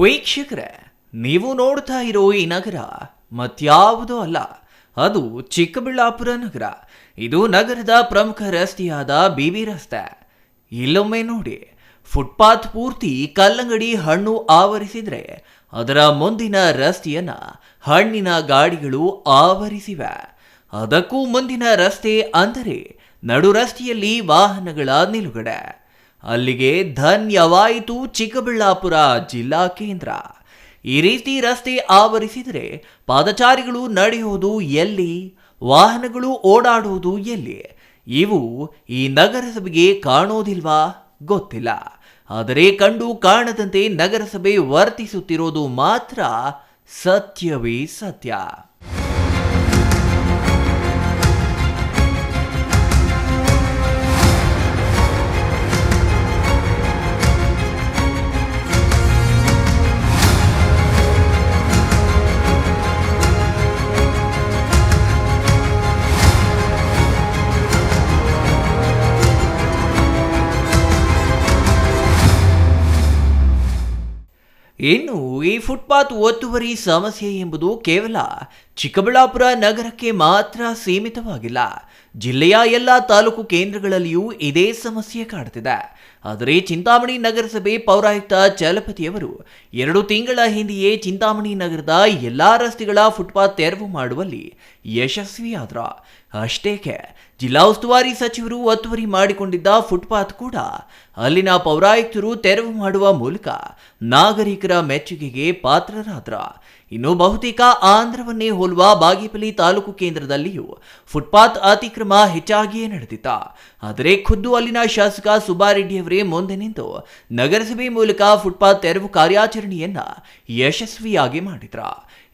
ವೀಕ್ಷಕರೇ, ನೀವು ನೋಡ್ತಾ ಇರೋ ಈ ನಗರ ಮತ್ಯಾವುದೂ ಅಲ್ಲ. ಅದು ಚಿಕ್ಕಬಳ್ಳಾಪುರ ನಗರ. ಇದು ನಗರದ ಪ್ರಮುಖ ರಸ್ತೆಯಾದ ಬಿ ಬಿ ರಸ್ತೆ. ಇಲ್ಲೊಮ್ಮೆ ನೋಡಿ, ಫುಟ್ಪಾತ್ ಪೂರ್ತಿ ಕಲ್ಲಂಗಡಿ ಹಣ್ಣು ಆವರಿಸಿದ್ರೆ ಅದರ ಮುಂದಿನ ರಸ್ತೆಯನ್ನ ಹಣ್ಣಿನ ಗಾಡಿಗಳು ಆವರಿಸಿವೆ. ಅದಕ್ಕೂ ಮುಂದಿನ ರಸ್ತೆ ಅಂದರೆ ನಡು ರಸ್ತೆಯಲ್ಲಿ ವಾಹನಗಳ ನಿಲುಗಡೆ. ಅಲ್ಲಿಗೆ ಧನ್ಯವಾಯಿತು ಚಿಕ್ಕಬಳ್ಳಾಪುರ ಜಿಲ್ಲಾ ಕೇಂದ್ರ. ಈ ರೀತಿ ರಸ್ತೆ ಆವರಿಸಿದರೆ ಪಾದಚಾರಿಗಳು ನಡೆಯುವುದು ಎಲ್ಲಿ? ವಾಹನಗಳು ಓಡಾಡುವುದು ಎಲ್ಲಿ? ಇವು ಈ ನಗರಸಭೆಗೆ ಕಾಣೋದಿಲ್ವಾ? ಗೊತ್ತಿಲ್ಲ. ಆದರೆ ಕಂಡು ಕಾಣದಂತೆ ನಗರಸಭೆ ವರ್ತಿಸುತ್ತಿರೋದು ಮಾತ್ರ ಸತ್ಯವೇ ಸತ್ಯ. ಇನ್ನು ಈ ಫುಟ್ಪಾತ್ ಒತ್ತುವರಿ ಸಮಸ್ಯೆ ಎಂಬುದು ಕೇವಲ ಚಿಕ್ಕಬಳ್ಳಾಪುರ ನಗರಕ್ಕೆ ಮಾತ್ರ ಸೀಮಿತವಾಗಿಲ್ಲ. ಜಿಲ್ಲೆಯ ಎಲ್ಲ ತಾಲೂಕು ಕೇಂದ್ರಗಳಲ್ಲಿಯೂ ಇದೇ ಸಮಸ್ಯೆ ಕಾಡುತ್ತಿದೆ ಆದರೆ ಚಿಂತಾಮಣಿ ನಗರಸಭೆ ಪೌರಾಯುಕ್ತ ಚಲಪತಿಯವರು ಎರಡು ತಿಂಗಳ ಹಿಂದೆಯೇ ಚಿಂತಾಮಣಿ ನಗರದ ಎಲ್ಲಾ ರಸ್ತೆಗಳ ಫುಟ್ಪಾತ್ ತೆರವು ಮಾಡುವಲ್ಲಿ ಯಶಸ್ವಿಯಾದ್ರ. ಅಷ್ಟೇಕೆ, ಜಿಲ್ಲಾ ಉಸ್ತುವಾರಿ ಸಚಿವರು ಒತ್ತುವರಿ ಮಾಡಿಕೊಂಡಿದ್ದ ಫುಟ್ಪಾತ್ ಕೂಡ ಅಲ್ಲಿನ ಪೌರಾಯುಕ್ತರು ತೆರವು ಮಾಡುವ ಮೂಲಕ ನಾಗರಿಕರ ಮೆಚ್ಚುಗೆಗೆ ಪಾತ್ರರಾದ್ರ. ಇನ್ನು ಬಹುತೇಕ ಆಂಧ್ರವನ್ನೇ ಹೋಲುವ ಬಾಗೇಪಲ್ಲಿ ತಾಲೂಕು ಕೇಂದ್ರದಲ್ಲಿಯೂ ಫುಟ್ಪಾತ್ ಅತಿಕ್ರಮ ಹೆಚ್ಚಾಗಿಯೇ ನಡೆದಿತ್ತ. ಆದರೆ ಖುದ್ದು ಅಲ್ಲಿನ ಶಾಸಕ ಸುಬ್ಬಾರೆಡ್ಡಿಯವರೇ ಮುಂದೆ ನಿಂತು ನಗರಸಭೆ ಮೂಲಕ ಫುಟ್ಪಾತ್ ತೆರವು ಕಾರ್ಯಾಚರಣೆಯನ್ನ ಯಶಸ್ವಿಯಾಗಿ ಮಾಡಿದ್ರ.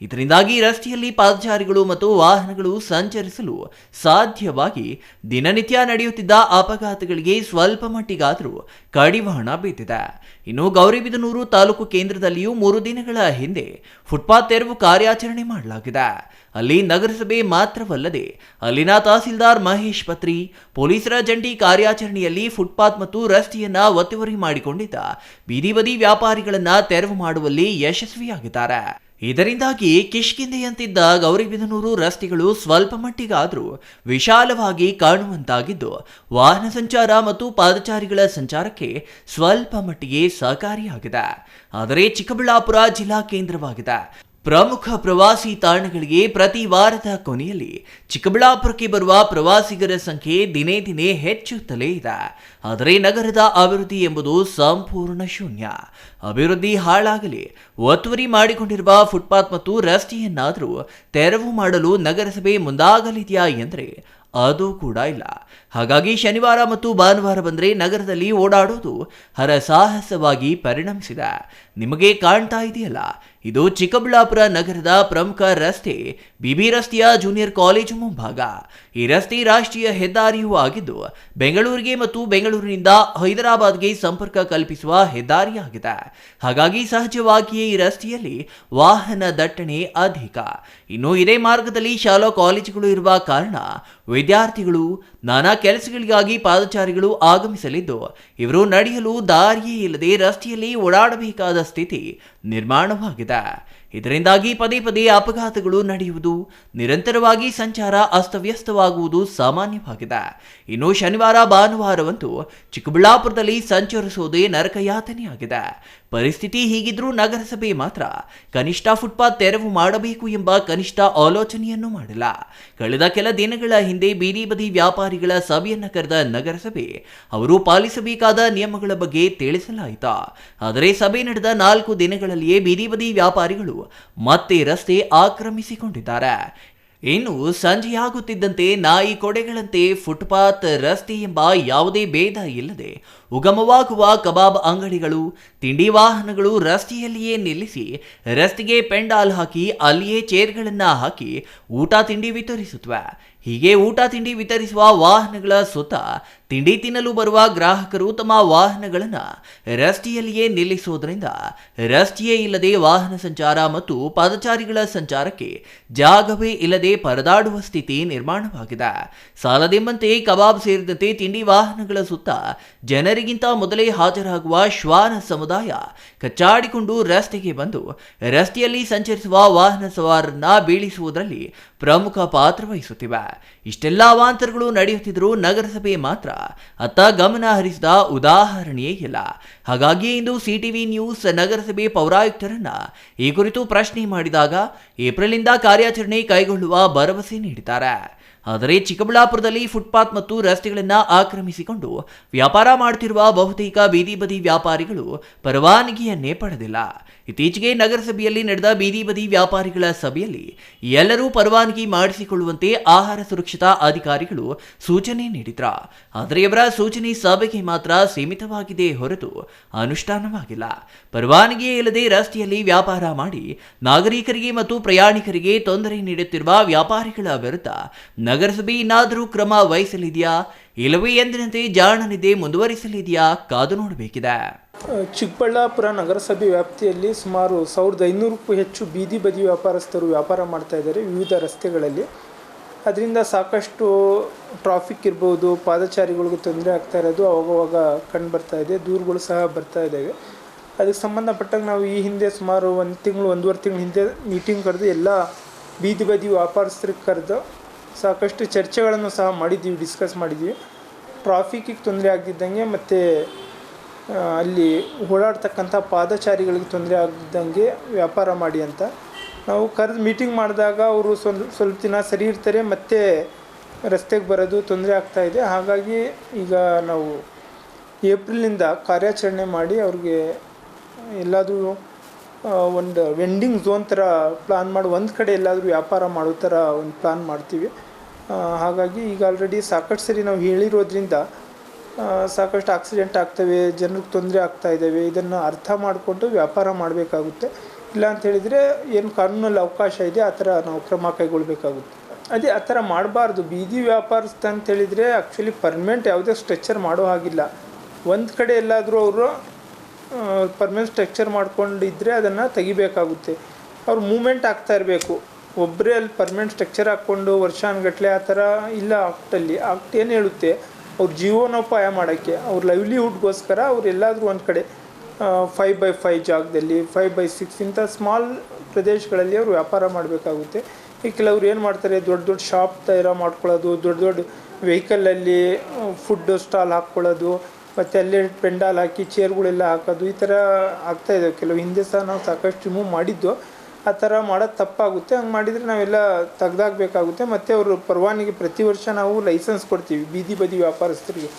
ಇದರಿಂದಾಗಿ ರಸ್ತೆಯಲ್ಲಿ ಪಾದಚಾರಿಗಳು ಮತ್ತು ವಾಹನಗಳು ಸಂಚರಿಸಲು ಸಾಧ್ಯವಾಗಿ ದಿನನಿತ್ಯ ನಡೆಯುತ್ತಿದ್ದ ಅಪಘಾತಗಳಿಗೆ ಸ್ವಲ್ಪ ಮಟ್ಟಿಗಾದರೂ ಕಡಿವಾಣ ಬೀತಿದೆ ಇನ್ನು ಗೌರಿಬಿದನೂರು ತಾಲೂಕು ಕೇಂದ್ರದಲ್ಲಿಯೂ ಮೂರು ದಿನಗಳ ಹಿಂದೆ ಫುಟ್ಪಾತ್ ತೆರವು ಕಾರ್ಯಾಚರಣೆ ಮಾಡಲಾಗಿದೆ. ಅಲ್ಲಿ ನಗರಸಭೆ ಮಾತ್ರವಲ್ಲದೆ ಅಲ್ಲಿನ ತಹಸೀಲ್ದಾರ್ ಮಹೇಶ್ ಪತ್ರಿ, ಪೊಲೀಸರ ಜಂಟಿ ಕಾರ್ಯಾಚರಣೆಯಲ್ಲಿ ಫುಟ್ಪಾತ್ ಮತ್ತು ರಸ್ತೆಯನ್ನ ಒತ್ತುವರಿ ಮಾಡಿಕೊಂಡಿದ್ದ ಬೀದಿ ಬದಿ ವ್ಯಾಪಾರಿಗಳನ್ನ ತೆರವು ಮಾಡುವಲ್ಲಿ ಯಶಸ್ವಿಯಾಗಿದ್ದಾರೆ. ಇದರಿಂದಾಗಿ ಕಿಷ್ಕಿಂದೆಯಂತಿದ್ದ ಗೌರಿಬಿದನೂರು ರಸ್ತೆಗಳು ಸ್ವಲ್ಪ ಮಟ್ಟಿಗಾದರೂ ವಿಶಾಲವಾಗಿ ಕಾಣುವಂತಾಗಿದ್ದು, ವಾಹನ ಸಂಚಾರ ಮತ್ತು ಪಾದಚಾರಿಗಳ ಸಂಚಾರಕ್ಕೆ ಸ್ವಲ್ಪ ಮಟ್ಟಿಗೆ ಸಹಕಾರಿಯಾಗಿದೆ. ಆದರೆ ಚಿಕ್ಕಬಳ್ಳಾಪುರ ಜಿಲ್ಲಾ ಕೇಂದ್ರವಾಗಿದೆ. ಪ್ರಮುಖ ಪ್ರವಾಸಿ ತಾಣಗಳಿಗೆ ಪ್ರತಿ ವಾರದ ಕೊನೆಯಲ್ಲಿ ಚಿಕ್ಕಬಳ್ಳಾಪುರಕ್ಕೆ ಬರುವ ಪ್ರವಾಸಿಗರ ಸಂಖ್ಯೆ ದಿನೇ ದಿನೇ ಹೆಚ್ಚುತ್ತಲೇ ಇದೆ. ಆದರೆ ನಗರದ ಅಭಿವೃದ್ಧಿ ಎಂಬುದು ಸಂಪೂರ್ಣ ಶೂನ್ಯ. ಅಭಿವೃದ್ಧಿ ಹಾಳಾಗಲಿ, ಒತ್ತುವರಿ ಮಾಡಿಕೊಂಡಿರುವ ಫುಟ್ಪಾತ್ ಮತ್ತು ರಸ್ತೆಯನ್ನಾದರೂ ತೆರವು ಮಾಡಲು ನಗರಸಭೆ ಮುಂದಾಗಲಿದೆಯಾ ಎಂದರೆ ಅದು ಕೂಡ ಇಲ್ಲ. ಹಾಗಾಗಿ ಶನಿವಾರ ಮತ್ತು ಭಾನುವಾರ ಬಂದರೆ ನಗರದಲ್ಲಿ ಓಡಾಡೋದು ಹರಸಾಹಸವಾಗಿ ಪರಿಣಮಿಸಿದೆ. ನಿಮಗೆ ಕಾಣ್ತಾ ಇದೆಯಲ್ಲ ಇದು ಚಿಕ್ಕಬಳ್ಳಾಪುರ ನಗರದ ಪ್ರಮುಖ ರಸ್ತೆ, ಬಿಬಿ ರಸ್ತೆಯ ಜೂನಿಯರ್ ಕಾಲೇಜು ಮುಂಭಾಗ. ಈ ರಸ್ತೆ ರಾಷ್ಟ್ರೀಯ ಹೆದ್ದಾರಿಯೂ ಆಗಿದ್ದು, ಬೆಂಗಳೂರಿಗೆ ಮತ್ತು ಬೆಂಗಳೂರಿನಿಂದ ಹೈದರಾಬಾದ್ಗೆ ಸಂಪರ್ಕ ಕಲ್ಪಿಸುವ ಹೆದ್ದಾರಿಯಾಗಿದೆ. ಹಾಗಾಗಿ ಸಹಜವಾಗಿಯೇ ಈ ರಸ್ತೆಯಲ್ಲಿ ವಾಹನ ದಟ್ಟಣೆ ಅಧಿಕ. ಇನ್ನು ಇದೇ ಮಾರ್ಗದಲ್ಲಿ ಶಾಲಾ ಕಾಲೇಜುಗಳು ಇರುವ ಕಾರಣ ವಿದ್ಯಾರ್ಥಿಗಳು ನಾನಾ ಕೆಲಸಗಳಿಗಾಗಿ ಪಾದಚಾರಿಗಳು ಆಗಮಿಸಲಿದ್ದು, ಇವರು ನಡೆಯಲು ದಾರಿಯೇ ಇಲ್ಲದೆ ರಸ್ತೆಯಲ್ಲಿ ಓಡಾಡಬೇಕಾದ ಸ್ಥಿತಿ ನಿರ್ಮಾಣವಾಗಿದೆ. die ಇದರಿಂದಾಗಿ ಪದೇ ಪದೇ ಅಪಘಾತಗಳು ನಡೆಯುವುದು, ನಿರಂತರವಾಗಿ ಸಂಚಾರ ಅಸ್ತವ್ಯಸ್ತವಾಗುವುದು ಸಾಮಾನ್ಯವಾಗಿದೆ. ಇನ್ನು ಶನಿವಾರ ಭಾನುವಾರವಂತೂ ಚಿಕ್ಕಬಳ್ಳಾಪುರದಲ್ಲಿ ಸಂಚರಿಸುವುದೇ ನರಕಯಾತನೆಯಾಗಿದೆ. ಪರಿಸ್ಥಿತಿ ಹೀಗಿದ್ರೂ ನಗರಸಭೆ ಮಾತ್ರ ಕನಿಷ್ಠ ಫುಟ್ಪಾತ್ ತೆರವು ಮಾಡಬೇಕು ಎಂಬ ಕನಿಷ್ಠ ಆಲೋಚನೆಯನ್ನು ಮಾಡಿಲ್ಲ. ಕಳೆದ ಕೆಲ ದಿನಗಳ ಹಿಂದೆ ಬೀದಿ ಬದಿ ವ್ಯಾಪಾರಿಗಳ ಸಭೆಯನ್ನು ಕರೆದ ನಗರಸಭೆ, ಅವರು ಪಾಲಿಸಬೇಕಾದ ನಿಯಮಗಳ ಬಗ್ಗೆ ತಿಳಿಸಲಾಯಿತು. ಆದರೆ ಸಭೆ ನಡೆದ ನಾಲ್ಕು ದಿನಗಳಲ್ಲಿಯೇ ಬೀದಿ ಬದಿ ವ್ಯಾಪಾರಿಗಳು ಮತ್ತೆ ರಸ್ತೆ ಆಕ್ರಮಿಸಿಕೊಂಡಿದ್ದಾರೆ. ಇನ್ನು ಸಂಜೆಯಾಗುತ್ತಿದ್ದಂತೆ ನಾಯಿ ಕೊಡೆಗಳಂತೆ ಫುಟ್ಪಾತ್ ರಸ್ತೆ ಎಂಬ ಯಾವುದೇ ಭೇದ ಇಲ್ಲದೆ ಉಗಮವಾಗುವ ಕಬಾಬ್ ಅಂಗಡಿಗಳು, ತಿಂಡಿ ವಾಹನಗಳು ರಸ್ತೆಯಲ್ಲಿಯೇ ನಿಲ್ಲಿಸಿ ರಸ್ತೆಗೆ ಪೆಂಡಾಲ್ ಹಾಕಿ ಅಲ್ಲಿಯೇ ಚೇರ್ಗಳನ್ನು ಹಾಕಿ ಊಟ ತಿಂಡಿ ವಿತರಿಸುತ್ತವೆ ಹೀಗೆ ಊಟ ತಿಂಡಿ ವಿತರಿಸುವ ವಾಹನಗಳ ಸುತ್ತ ತಿಂಡಿ ತಿನ್ನಲು ಬರುವ ಗ್ರಾಹಕರು ತಮ್ಮ ವಾಹನಗಳನ್ನು ರಸ್ತೆಯಲ್ಲಿಯೇ ನಿಲ್ಲಿಸುವುದರಿಂದ ರಸ್ತೆಯೇ ಇಲ್ಲದೆ ವಾಹನ ಸಂಚಾರ ಮತ್ತು ಪಾದಚಾರಿಗಳ ಸಂಚಾರಕ್ಕೆ ಜಾಗವೇ ಇಲ್ಲದೆ ಪರದಾಡುವ ಸ್ಥಿತಿ ನಿರ್ಮಾಣವಾಗಿದೆ. ಸಾಲದೆಂಬಂತೆ ಕಬಾಬ್ ಸೇರಿದಂತೆ ತಿಂಡಿ ವಾಹನಗಳ ಸುತ್ತ ಜನರಿಗಿಂತ ಮೊದಲೇ ಹಾಜರಾಗುವ ಶ್ವಾನ ಸಮುದಾಯ ಕಚ್ಚಾಡಿಕೊಂಡು ರಸ್ತೆಗೆ ಬಂದು ರಸ್ತೆಯಲ್ಲಿ ಸಂಚರಿಸುವ ವಾಹನ ಸವಾರನ್ನ ಬೀಳಿಸುವುದರಲ್ಲಿ ಪ್ರಮುಖ ಪಾತ್ರ ವಹಿಸುತ್ತಿವೆ. ಇಷ್ಟೆಲ್ಲ ಅವಾಂತರಗಳು ನಡೆಯುತ್ತಿದ್ದರೂ ನಗರಸಭೆ ಮಾತ್ರ ಅತ್ತ ಗಮನ ಹರಿಸಿದ ಉದಾಹರಣೆಯೇ ಇಲ್ಲ. ಹಾಗಾಗಿ ಇಂದು ಸಿಟಿವಿ ನ್ಯೂಸ್ ನಗರಸಭೆ ಪೌರಾಯುಕ್ತರನ್ನ ಈ ಕುರಿತು ಪ್ರಶ್ನೆ ಮಾಡಿದಾಗ ಏಪ್ರಿಲ್ನಿಂದ ಕಾರ್ಯಾಚರಣೆ ಕೈಗೊಳ್ಳುವ ಭರವಸೆ ನೀಡಿದ್ದಾರೆ. ಆದರೆ ಚಿಕ್ಕಬಳ್ಳಾಪುರದಲ್ಲಿ ಫುಟ್ಪಾತ್ ಮತ್ತು ರಸ್ತೆಗಳನ್ನು ಆಕ್ರಮಿಸಿಕೊಂಡು ವ್ಯಾಪಾರ ಮಾಡುತ್ತಿರುವ ಬಹುತೇಕ ಬೀದಿ ಬದಿ ವ್ಯಾಪಾರಿಗಳು ಪರವಾನಗಿಯನ್ನೇ ಪಡೆದಿಲ್ಲ. ಇತ್ತೀಚೆಗೆ ನಗರಸಭೆಯಲ್ಲಿ ನಡೆದ ಬೀದಿ ಬದಿ ವ್ಯಾಪಾರಿಗಳ ಸಭೆಯಲ್ಲಿ ಎಲ್ಲರೂ ಪರವಾನಗಿ ಮಾಡಿಸಿಕೊಳ್ಳುವಂತೆ ಆಹಾರ ಸುರಕ್ಷತಾ ಅಧಿಕಾರಿಗಳು ಸೂಚನೆ ನೀಡಿದ್ರ. ಆದರೆ ಇವರ ಸೂಚನೆ ಸಭೆಗೆ ಮಾತ್ರ ಸೀಮಿತವಾಗಿದೆ ಹೊರತು ಅನುಷ್ಠಾನವಾಗಿಲ್ಲ. ಪರವಾನಗಿಯೇ ಇಲ್ಲದೆ ರಸ್ತೆಯಲ್ಲಿ ವ್ಯಾಪಾರ ಮಾಡಿ ನಾಗರಿಕರಿಗೆ ಮತ್ತು ಪ್ರಯಾಣಿಕರಿಗೆ ತೊಂದರೆ ನೀಡುತ್ತಿರುವ ವ್ಯಾಪಾರಿಗಳ ವಿರುದ್ಧ ನಗರಸಭೆ ಇನ್ನಾದರೂ ಕ್ರಮ ವಹಿಸಲಿದೆಯಾ? ಇಲ್ಲವೇ ಎಂದಿನಂತೆ ಜಾಣನಿದೆ ಮುಂದುವರಿಸಲಿದೆಯಾ ಕಾದು ನೋಡಬೇಕಿದೆ. ಚಿಕ್ಕಬಳ್ಳಾಪುರ ನಗರಸಭೆ ವ್ಯಾಪ್ತಿಯಲ್ಲಿ ಸುಮಾರು ಸಾವಿರದ ಐನೂರಕ್ಕೂ ಹೆಚ್ಚು ಬೀದಿ ಬದಿ ವ್ಯಾಪಾರಸ್ಥರು ವ್ಯಾಪಾರ ಮಾಡ್ತಾ ಇದ್ದಾರೆ ವಿವಿಧ ರಸ್ತೆಗಳಲ್ಲಿ. ಅದರಿಂದ ಸಾಕಷ್ಟು ಟ್ರಾಫಿಕ್ ಇರ್ಬೋದು, ಪಾದಚಾರಿಗಳಿಗೂ ತೊಂದರೆ ಆಗ್ತಾ ಇರೋದು ಅವಾಗವಾಗ ಕಂಡು ಬರ್ತಾ ಇದೆ, ದೂರುಗಳು ಸಹ ಬರ್ತಾ ಇದ್ದಾವೆ. ಅದಕ್ಕೆ ಸಂಬಂಧಪಟ್ಟಾಗ ನಾವು ಈ ಹಿಂದೆ ಸುಮಾರು ಒಂದು ತಿಂಗಳು, ಒಂದೂವರೆ ತಿಂಗಳ ಹಿಂದೆ ಮೀಟಿಂಗ್ ಕರೆದು ಎಲ್ಲ ಬೀದಿ ಬದಿ ವ್ಯಾಪಾರಸ್ಥರಿಗೆ ಕರೆದು ಸಾಕಷ್ಟು ಚರ್ಚೆಗಳನ್ನು ಸಹ ಮಾಡಿದ್ದೀವಿ ಡಿಸ್ಕಸ್ ಮಾಡಿದ್ದೀವಿ. ಟ್ರಾಫಿಕ್ಕಿಗೆ ತೊಂದರೆ ಆಗ್ದಿದ್ದಂಗೆ ಮತ್ತು ಅಲ್ಲಿ ಓಡಾಡ್ತಕ್ಕಂಥ ಪಾದಚಾರಿಗಳಿಗೆ ತೊಂದರೆ ಆಗಿದ್ದಂಗೆ ವ್ಯಾಪಾರ ಮಾಡಿ ಅಂತ. ನಾವು ಕರೆದು ಮೀಟಿಂಗ್ ಮಾಡಿದಾಗ ಅವರು ಸ್ವಲ್ಪ ಸ್ವಲ್ಪ ದಿನ ಸರಿ ಇರ್ತಾರೆ, ಮತ್ತೆ ರಸ್ತೆಗೆ ಬರೋದು ತೊಂದರೆ ಆಗ್ತಾಯಿದೆ ಹಾಗಾಗಿ ಈಗ ನಾವು ಏಪ್ರಿಲಿಂದ ಕಾರ್ಯಾಚರಣೆ ಮಾಡಿ ಅವ್ರಿಗೆ ಎಲ್ಲಾದರೂ ಒಂದು ವೆಂಡಿಂಗ್ ಝೋನ್ ಥರ ಪ್ಲಾನ್ ಮಾಡಿ. ಒಂದು ಕಡೆ ಎಲ್ಲಾದರೂ ವ್ಯಾಪಾರ ಮಾಡೋ ಥರ ಒಂದು ಪ್ಲಾನ್ ಮಾಡ್ತೀವಿ. ಹಾಗಾಗಿ ಈಗ ಆಲ್ರೆಡಿ ಸಾಕಷ್ಟು ಸರಿ ನಾವು ಹೇಳಿರೋದ್ರಿಂದ ಸಾಕಷ್ಟು ಆಕ್ಸಿಡೆಂಟ್ ಆಗ್ತವೆ ಜನರಿಗೆ ತೊಂದರೆ ಆಗ್ತಾ ಇದ್ದಾವೆ ಇದನ್ನು ಅರ್ಥ ಮಾಡಿಕೊಂಡು ವ್ಯಾಪಾರ ಮಾಡಬೇಕಾಗುತ್ತೆ. ಇಲ್ಲ ಅಂತ ಹೇಳಿದರೆ ಏನು ಕಾನೂನಲ್ಲಿ ಅವಕಾಶ ಇದೆ, ಆ ಥರ ನಾವು ಕ್ರಮ ಕೈಗೊಳ್ಳಬೇಕಾಗುತ್ತೆ ಅದೇ ಆ ಥರ ಮಾಡಬಾರ್ದು. ಬೀದಿ ವ್ಯಾಪಾರಸ್ಥ ಅಂತ ಹೇಳಿದರೆ ಆ್ಯಕ್ಚುಲಿ ಪರ್ಮನೆಂಟ್ ಯಾವುದೇ ಸ್ಟ್ರಕ್ಚರ್ ಮಾಡೋ ಹಾಗಿಲ್ಲ. ಒಂದು ಕಡೆ ಎಲ್ಲಾದರೂ ಅವರು ಪರ್ಮನೆಂಟ್ ಸ್ಟ್ರಕ್ಚರ್ ಮಾಡ್ಕೊಂಡಿದ್ದರೆ ಅದನ್ನು ತೆಗಿಬೇಕಾಗುತ್ತೆ. ಅವ್ರು ಮೂಮೆಂಟ್ ಆಗ್ತಾ ಇರಬೇಕು. ಒಬ್ಬರೇ ಅಲ್ಲಿ ಪರ್ಮನೆಂಟ್ ಸ್ಟ್ರಕ್ಚರ್ ಹಾಕ್ಕೊಂಡು ವರ್ಷಾನುಗಟ್ಲೆ ಆ ಥರ ಇಲ್ಲ ಆಕ್ಟಲ್ಲಿ ಆಕ್ಟ್ ಏನು ಹೇಳುತ್ತೆ? ಅವ್ರ ಜೀವನೋಪಾಯ ಮಾಡೋಕ್ಕೆ, ಅವ್ರ ಲೈವ್ಲಿಹುಡ್ಗೋಸ್ಕರ ಅವ್ರು ಎಲ್ಲಾದರೂ ಒಂದು ಕಡೆ ಫೈವ್ ಬೈ ಫೈವ್ ಜಾಗದಲ್ಲಿ ಫೈವ್ ಬೈ ಸಿಕ್ಸ್ ಇಂಥ ಸ್ಮಾಲ್ ಪ್ರದೇಶಗಳಲ್ಲಿ ಅವರು ವ್ಯಾಪಾರ ಮಾಡಬೇಕಾಗುತ್ತೆ. ಈ ಕೆಲವ್ರು ಏನು ಮಾಡ್ತಾರೆ? ದೊಡ್ಡ ದೊಡ್ಡ ಶಾಪ್ ತಯಾರ ಮಾಡ್ಕೊಳ್ಳೋದು, ದೊಡ್ಡ ದೊಡ್ಡ ವೆಹಿಕಲಲ್ಲಿ ಫುಡ್ ಸ್ಟಾಲ್ ಹಾಕ್ಕೊಳ್ಳೋದು ಮತ್ತು ಅಲ್ಲೇ ಪೆಂಡಾಲ್ ಹಾಕಿ ಚೇರ್ಗಳೆಲ್ಲ ಹಾಕೋದು, ಈ ಥರ ಆಗ್ತಾ ಇದ್ದಾವೆ ಕೆಲವು ಹಿಂದೆ ಸಹ ನಾವು ಸಾಕಷ್ಟು ರಿಮೂವ್ ಮಾಡಿದ್ದು. ಆ ಥರ ಮಾಡೋದು ತಪ್ಪಾಗುತ್ತೆ. ಹಂಗೆ ಮಾಡಿದರೆ ನಾವೆಲ್ಲ ತೆಗ್ದಾಕಬೇಕಾಗುತ್ತೆ. ಮತ್ತು ಅವರು ಪರವಾನಿಗೆ ಪ್ರತಿ ವರ್ಷ ನಾವು ಲೈಸೆನ್ಸ್ ಕೊಡ್ತೀವಿ, ಬೀದಿ ಬದಿ ವ್ಯಾಪಾರಸ್ಥರಿಗೆ.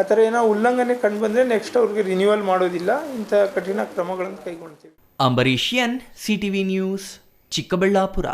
ಆ ಥರ ಏನೋ ಉಲ್ಲಂಘನೆ ಕಂಡು ಬಂದರೆ ನೆಕ್ಸ್ಟ್ ಅವ್ರಿಗೆ ರಿನ್ಯೂವಲ್ ಮಾಡೋದಿಲ್ಲ. ಇಂಥ ಕಠಿಣ ಕ್ರಮಗಳನ್ನು ಕೈಗೊಳ್ತೀವಿ. ಅಂಬರೀಷಿಯನ್ ಸಿಟಿವಿ ನ್ಯೂಸ್, ಚಿಕ್ಕಬಳ್ಳಾಪುರ.